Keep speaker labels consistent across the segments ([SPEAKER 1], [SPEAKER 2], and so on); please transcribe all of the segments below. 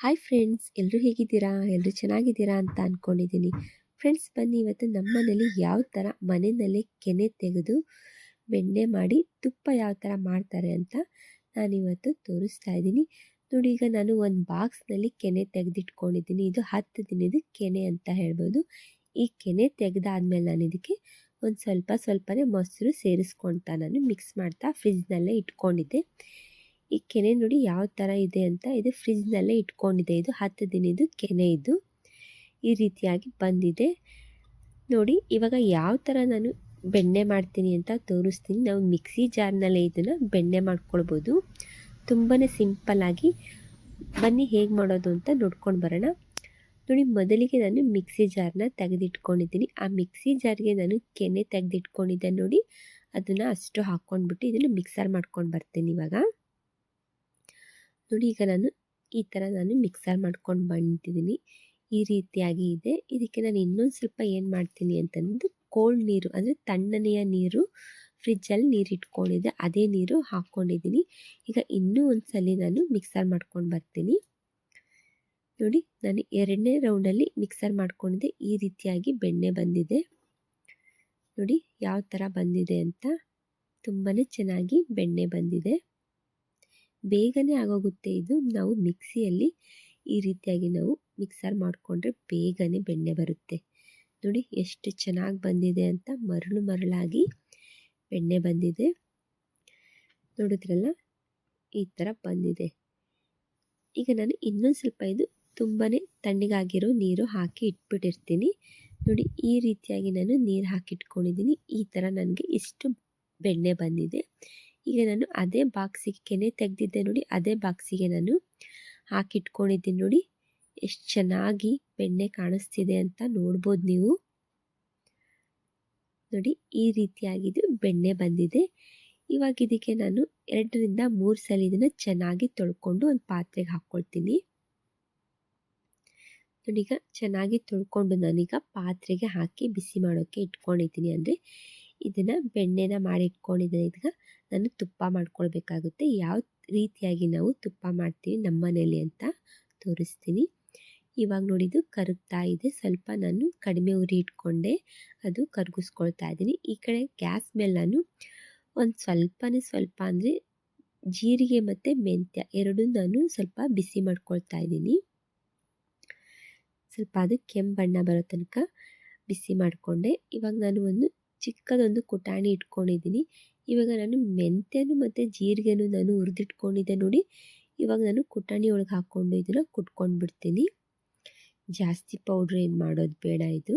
[SPEAKER 1] Hi friends ಎಲ್ಲರೂ ಹೇಗಿದ್ದೀರಾ? ಎಲ್ಲರೂ ಚೆನ್ನಾಗಿದ್ದೀರಾ ಅಂತ ಅಂದ್ಕೊಂಡಿದ್ದೀನಿ ಫ್ರೆಂಡ್ಸ್ ಬನ್ನಿ ಇವತ್ತು ನಮ್ಮ ಮನೇಲಿ ಯಾವ ಥರ ಮನೆಯಲ್ಲೇ ಕೆನೆ ತೆಗೆದು ಬೆಣ್ಣೆ ಮಾಡಿ ತುಪ್ಪ ಯಾವ ಥರ ಮಾಡ್ತಾರೆ ಅಂತ ನಾನಿವತ್ತು ತೋರಿಸ್ತಾ ಇದ್ದೀನಿ. ನೋಡಿ, ಈಗ ನಾನು ಒಂದು ಬಾಕ್ಸ್ನಲ್ಲಿ ಕೆನೆ ತೆಗೆದಿಟ್ಕೊಂಡಿದ್ದೀನಿ. ಇದು ಹತ್ತು ದಿನದ ಕೆನೆ ಅಂತ ಹೇಳ್ಬೋದು. ಈ ಕೆನೆ ತೆಗೆದಾದ್ಮೇಲೆ ನಾನು ಇದಕ್ಕೆ ಒಂದು ಸ್ವಲ್ಪ ಸ್ವಲ್ಪನೇ ಮೊಸರು ಸೇರಿಸ್ಕೊಳ್ತಾ ನಾನು ಮಿಕ್ಸ್ ಮಾಡ್ತಾ ಫ್ರಿಜ್ನಲ್ಲೇ ಇಟ್ಕೊಂಡಿದ್ದೆ. ಈ ಕೆನೆ ನೋಡಿ ಯಾವ ಥರ ಇದೆ ಅಂತ ಇದು ಫ್ರಿಜ್ನಲ್ಲೇ ಇಟ್ಕೊಂಡಿದೆ. ಇದು ಹತ್ತು ದಿನದ್ದು ಕೆನೆ ಇದು. ಈ ರೀತಿಯಾಗಿ ಬಂದಿದೆ. ನೋಡಿ, ಇವಾಗ ಯಾವ ಥರ ನಾನು ಬೆಣ್ಣೆ ಮಾಡ್ತೀನಿ ಅಂತ ತೋರಿಸ್ತೀನಿ. ನಾವು ಮಿಕ್ಸಿ ಜಾರ್ನಲ್ಲೇ ಇದನ್ನು ಬೆಣ್ಣೆ ಮಾಡ್ಕೊಳ್ಬೋದು. ತುಂಬಾ ಸಿಂಪಲ್ಲಾಗಿ ಬನ್ನಿ ಹೇಗೆ ಮಾಡೋದು ಅಂತ ನೋಡ್ಕೊಂಡು ಬರೋಣ. ನೋಡಿ, ಮೊದಲಿಗೆ ನಾನು ಮಿಕ್ಸಿ ಜಾರ್ನ ತೆಗೆದಿಟ್ಕೊಂಡಿದ್ದೀನಿ. ಆ ಮಿಕ್ಸಿ ಜಾರ್ಗೆ ನಾನು ಕೆನೆ ತೆಗೆದಿಟ್ಕೊಂಡಿದ್ದೆ ನೋಡಿ. ಅದನ್ನು ಅಷ್ಟು ಹಾಕ್ಕೊಂಡ್ಬಿಟ್ಟು ಇದನ್ನು ಮಿಕ್ಸರ್ ಮಾಡ್ಕೊಂಡು ಬರ್ತೀನಿ ಇವಾಗ. ನೋಡಿ ಈಗ ನಾನು ಈ ಥರ ನಾನು ಮಿಕ್ಸರ್ ಮಾಡ್ಕೊಂಡು ಬಂದಿದ್ದೀನಿ. ಈ ರೀತಿಯಾಗಿ ಇದೆ. ಇದಕ್ಕೆ ನಾನು ಇನ್ನೊಂದು ಸ್ವಲ್ಪ ಏನು ಮಾಡ್ತೀನಿ ಅಂತಂದು ಕೋಲ್ಡ್ ನೀರು, ಅಂದರೆ ತಣ್ಣನೆಯ ನೀರು, ಫ್ರಿಜ್ಜಲ್ಲಿ ನೀರು ಇಟ್ಕೊಂಡಿದ್ದೆ. ಅದೇ ನೀರು ಹಾಕ್ಕೊಂಡಿದ್ದೀನಿ. ಈಗ ಇನ್ನೂ ಒಂದು ಸಲ ನಾನು ಮಿಕ್ಸರ್ ಮಾಡ್ಕೊಂಡು ಬರ್ತೀನಿ. ನೋಡಿ, ನಾನು ಎರಡನೇ ರೌಂಡಲ್ಲಿ ಮಿಕ್ಸರ್ ಮಾಡ್ಕೊಂಡಿದ್ದೆ. ಈ ರೀತಿಯಾಗಿ ಬೆಣ್ಣೆ ಬಂದಿದೆ. ನೋಡಿ, ಯಾವ ಥರ ಬಂದಿದೆ ಅಂತ. ತುಂಬಾ ಚೆನ್ನಾಗಿ ಬೆಣ್ಣೆ ಬಂದಿದೆ. ಬೇಗನೆ ಆಗೋಗುತ್ತೆ. ಇದು ನಾವು ಮಿಕ್ಸಿಯಲ್ಲಿ ಈ ರೀತಿಯಾಗಿ ನಾವು ಮಿಕ್ಸರ್ ಮಾಡಿಕೊಂಡ್ರೆ ಬೇಗನೆ ಬೆಣ್ಣೆ ಬರುತ್ತೆ. ನೋಡಿ ಎಷ್ಟು ಚೆನ್ನಾಗಿ ಬಂದಿದೆ ಅಂತ ಮರಳು ಮರಳಾಗಿ ಬೆಣ್ಣೆ ಬಂದಿದೆ. ನೋಡಿದ್ರಲ್ಲ? ಈ ಥರ ಬಂದಿದೆ. ಈಗ ನಾನು ಇನ್ನೊಂದು ಸ್ವಲ್ಪ ಇದು ತುಂಬಾ ತಣ್ಣಗಾಗಿರೋ ನೀರು ಹಾಕಿ ಇಟ್ಬಿಟ್ಟಿರ್ತೀನಿ. ನೋಡಿ ಈ ರೀತಿಯಾಗಿ ನಾನು ನೀರು ಹಾಕಿಟ್ಕೊಂಡಿದ್ದೀನಿ. ಈ ಥರ ನನಗೆ ಇಷ್ಟು ಬೆಣ್ಣೆ ಬಂದಿದೆ. ಈಗ ನಾನು ಅದೇ ಬಾಕ್ಸಿಗೆ ಕೆನೆ ತೆಗೆದಿದ್ದೆ ನೋಡಿ, ಅದೇ ಬಾಕ್ಸಿಗೆ ನಾನು ಹಾಕಿಟ್ಕೊಂಡಿದ್ದೀನಿ ನೋಡಿ. ಎಷ್ಟು ಚೆನ್ನಾಗಿ ಬೆಣ್ಣೆ ಕಾಣಿಸ್ತಿದೆ ಅಂತ ನೋಡ್ಬೋದು ನೀವು. ನೋಡಿ, ಈ ರೀತಿಯಾಗಿದ್ದು ಬೆಣ್ಣೆ ಬಂದಿದೆ. ಇವಾಗ ಇದಕ್ಕೆ ನಾನು ಎರಡರಿಂದ ಮೂರು ಸಲ ಇದನ್ನು ಚೆನ್ನಾಗಿ ತೊಳ್ಕೊಂಡು ಒಂದು ಪಾತ್ರೆಗೆ ಹಾಕ್ಕೊಳ್ತೀನಿ. ನೋಡಿ, ಈಗ ಚೆನ್ನಾಗಿ ತೊಳ್ಕೊಂಡು ನಾನೀಗ ಪಾತ್ರೆಗೆ ಹಾಕಿ ಬಿಸಿ ಮಾಡೋಕ್ಕೆ ಇಟ್ಕೊಂಡಿದ್ದೀನಿ. ಅಂದರೆ ಇದನ್ನು ಬೆಣ್ಣೆನ ಮಾಡಿ ಇಟ್ಕೊಂಡಿದ್ದೀನಿ ಈಗ ನಾನು ತುಪ್ಪ ಮಾಡ್ಕೊಳ್ಬೇಕಾಗುತ್ತೆ. ಯಾವ ರೀತಿಯಾಗಿ ನಾವು ತುಪ್ಪ ಮಾಡ್ತೀವಿ ನಮ್ಮ ಮನೇಲಿ ಅಂತ ತೋರಿಸ್ತೀನಿ. ಇವಾಗ ನೋಡಿದ್ದು ಕರಗ್ತಾ ಇದೆ. ಸ್ವಲ್ಪ ನಾನು ಕಡಿಮೆ ಉರಿ ಇಟ್ಕೊಂಡೆ ಅದು ಕರಗಿಸ್ಕೊಳ್ತಾ ಇದ್ದೀನಿ. ಈ ಕಡೆ ಗ್ಯಾಸ್ ಮೇಲೆ ನಾನು ಒಂದು ಸ್ವಲ್ಪನೇ ಸ್ವಲ್ಪ ಅಂದರೆ ಜೀರಿಗೆ ಮತ್ತು ಮೆಂತ್ಯ ಎರಡೂ ನಾನು ಸ್ವಲ್ಪ ಬಿಸಿ ಮಾಡ್ಕೊಳ್ತಾ ಇದ್ದೀನಿ. ಸ್ವಲ್ಪ ಅದು ಕೆಂಪು ಬಣ್ಣ ಬರೋ ತನಕ ಬಿಸಿ ಮಾಡಿಕೊಂಡೆ. ಇವಾಗ ನಾನು ಒಂದು ಚಿಕ್ಕದೊಂದು ಕುಟಾಣಿ ಇಟ್ಕೊಂಡಿದ್ದೀನಿ. ಇವಾಗ ನಾನು ಮೆಂತ್ಯನು ಮತ್ತು ಜೀರಿಗೆನು ನಾನು ಹುರಿದಿಟ್ಕೊಂಡಿದ್ದೆ ನೋಡಿ. ಇವಾಗ ನಾನು ಕುಟಾಣಿ ಒಳಗೆ ಹಾಕ್ಕೊಂಡು ಇದನ್ನು ಕುಟ್ಕೊಂಡು ಬಿಡ್ತೀನಿ ಜಾಸ್ತಿ ಪೌಡ್ರ್ ಏನು ಮಾಡೋದು ಬೇಡ ಇದು.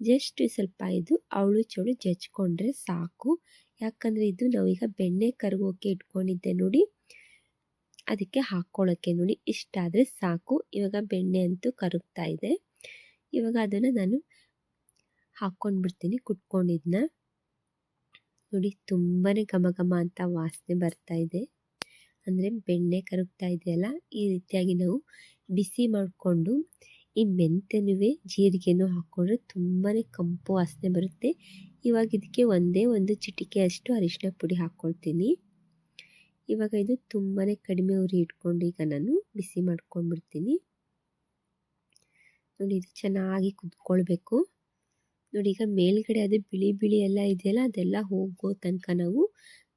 [SPEAKER 1] ಜಸ್ಟ್ ಸ್ವಲ್ಪ ಇದು ಅವಳು ಚೌಳು ಜಚ್ಕೊಂಡ್ರೆ ಸಾಕು. ಯಾಕಂದರೆ ಇದು ನಾವೀಗ ಬೆಣ್ಣೆ ಕರಗೋಕೆ ಇಟ್ಕೊಂಡಿದ್ದೆ ನೋಡಿ. ಅದಕ್ಕೆ ಹಾಕ್ಕೊಳ್ಳೋಕ್ಕೆ ನೋಡಿ. ಇಷ್ಟಾದರೆ ಸಾಕು. ಇವಾಗ ಬೆಣ್ಣೆ ಅಂತೂ ಕರಗ್ತಾ ಇದೆ. ಇವಾಗ ಅದನ್ನು ನಾನು ಹಾಕ್ಕೊಂಡು ಬಿಡ್ತೀನಿ ಕುಟ್ಕೊಂಡಿದ್ದನ್ನ ನೋಡಿ ತುಂಬಾ ಘಮ ಘಮ ಅಂತ ವಾಸನೆ ಬರ್ತಾ ಇದೆ. ಅಂದರೆ ಬೆಣ್ಣೆ ಕರಗ್ತಾ ಇದೆಯಲ್ಲ, ಈ ರೀತಿಯಾಗಿ ನಾವು ಬಿಸಿ ಮಾಡಿಕೊಂಡು ಈ ಮೆಂತೆನೂ ಜೀರಿಗೆನೂ ಹಾಕ್ಕೊಂಡ್ರೆ ತುಂಬಾ ಕಂಪು ವಾಸನೆ ಬರುತ್ತೆ. ಇವಾಗ ಇದಕ್ಕೆ ಒಂದೇ ಒಂದು ಚಿಟಿಕೆ ಅಷ್ಟು ಅರಿಶಿನ ಪುಡಿ ಹಾಕ್ಕೊಳ್ತೀನಿ. ಇವಾಗ ಇದು ತುಂಬಾ ಕಡಿಮೆ ಉರಿ ಇಟ್ಕೊಂಡು ಈಗ ನಾನು ಬಿಸಿ ಮಾಡ್ಕೊಂಡ್ಬಿಡ್ತೀನಿ. ನೋಡಿ, ಇದು ಚೆನ್ನಾಗಿ ಕುದ್ಕೊಳ್ಬೇಕು. ನೋಡಿ, ಈಗ ಮೇಲ್ಗಡೆ ಅದು ಬಿಳಿ ಬಿಳಿ ಎಲ್ಲ ಇದೆಯಲ್ಲ, ಅದೆಲ್ಲ ಹೋಗೋ ತನಕ ನಾವು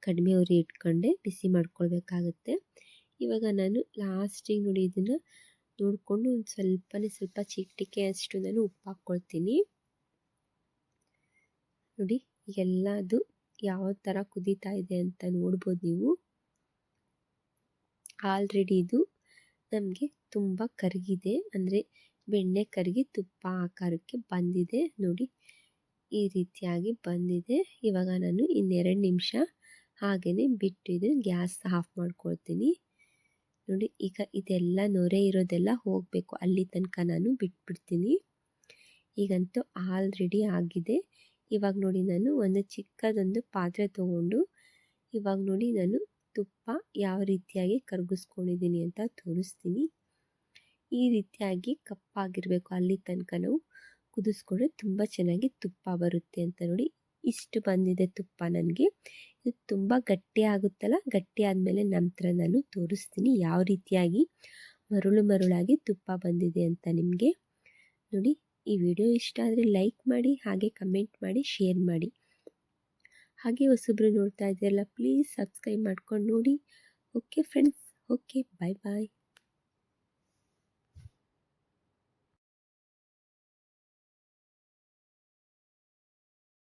[SPEAKER 1] ಕಡಿಮೆ ಉರಿ ಇಟ್ಕೊಂಡೆ ಬಿಸಿ ಮಾಡ್ಕೊಳ್ಬೇಕಾಗುತ್ತೆ. ಇವಾಗ ನಾನು ಲಾಸ್ಟಿಗೆ ನೋಡಿ ಇದನ್ನು ನೋಡಿಕೊಂಡು ಒಂದು ಸ್ವಲ್ಪನೇ ಸ್ವಲ್ಪ ಚಿಟಿಕೆ ಅಷ್ಟು ನಾನು ಉಪ್ಪು ಹಾಕ್ಕೊಳ್ತೀನಿ. ನೋಡಿ ಎಲ್ಲದು ಯಾವ ಥರ ಕುದೀತಾ ಇದೆ ಅಂತ ನೋಡ್ಬೋದು ನೀವು. ಆಲ್ರೆಡಿ ಇದು ನಮಗೆ ತುಂಬ ಕರಗಿದೆ, ಅಂದರೆ ಬೆಣ್ಣೆ ಕರಗಿ ತುಪ್ಪ ಆಕಾರಕ್ಕೆ ಬಂದಿದೆ. ನೋಡಿ ಈ ರೀತಿಯಾಗಿ ಬಂದಿದೆ. ಇವಾಗ ನಾನು ಇನ್ನೆರಡು ನಿಮಿಷ ಹಾಗೆಯೇ ಬಿಟ್ಟು ಇದನ್ನು ಗ್ಯಾಸ್ ಆಫ್ ಮಾಡ್ಕೊಳ್ತೀನಿ. ನೋಡಿ, ಈಗ ಇದೆಲ್ಲ ನೊರೆ ಇರೋದೆಲ್ಲ ಹೋಗಬೇಕು. ಅಲ್ಲಿ ತನಕ ನಾನು ಬಿಟ್ಬಿಡ್ತೀನಿ. ಈಗಂತೂ ಆಲ್ರೆಡಿ ಆಗಿದೆ. ಇವಾಗ ನೋಡಿ, ನಾನು ಒಂದು ಚಿಕ್ಕದೊಂದು ಪಾತ್ರೆ ತೊಗೊಂಡು ಇವಾಗ ನೋಡಿ, ನಾನು ತುಪ್ಪ ಯಾವ ರೀತಿಯಾಗಿ ಕರಗಿಸ್ಕೊಂಡಿದ್ದೀನಿ ಅಂತ ತೋರಿಸ್ತೀನಿ. ಈ ರೀತಿಯಾಗಿ ಕಪ್ಪಾಗಿರಬೇಕು. ಅಲ್ಲಿ ತನಕ ನಾವು ಕುದಿಸ್ಕೊಂಡ್ರೆ ತುಂಬ ಚೆನ್ನಾಗಿ ತುಪ್ಪ ಬರುತ್ತೆ ಅಂತ ನೋಡಿ ಇಷ್ಟು ಬಂದಿದೆ ತುಪ್ಪ ನನಗೆ. ಇದು ತುಂಬ ಗಟ್ಟಿ ಆಗುತ್ತಲ್ಲ, ಗಟ್ಟಿ ಆದಮೇಲೆ ನಂತರ ನಾನು ತೋರಿಸ್ತೀನಿ ಯಾವ ರೀತಿಯಾಗಿ ಮರುಳು ಮರುಳಾಗಿ ತುಪ್ಪ ಬಂದಿದೆ ಅಂತ ನಿಮಗೆ. ನೋಡಿ, ಈ ವಿಡಿಯೋ ಇಷ್ಟ ಆದರೆ ಲೈಕ್ ಮಾಡಿ, ಹಾಗೆ ಕಮೆಂಟ್ ಮಾಡಿ, ಶೇರ್ ಮಾಡಿ. ಹಾಗೆ ಹೊಸಬ್ರು ನೋಡ್ತಾ ಇದ್ದೀರಲ್ಲ, ಪ್ಲೀಸ್ ಸಬ್ಸ್ಕ್ರೈಬ್ ಮಾಡ್ಕೊಂಡು ನೋಡಿ. Okay friends, okay, bye bye.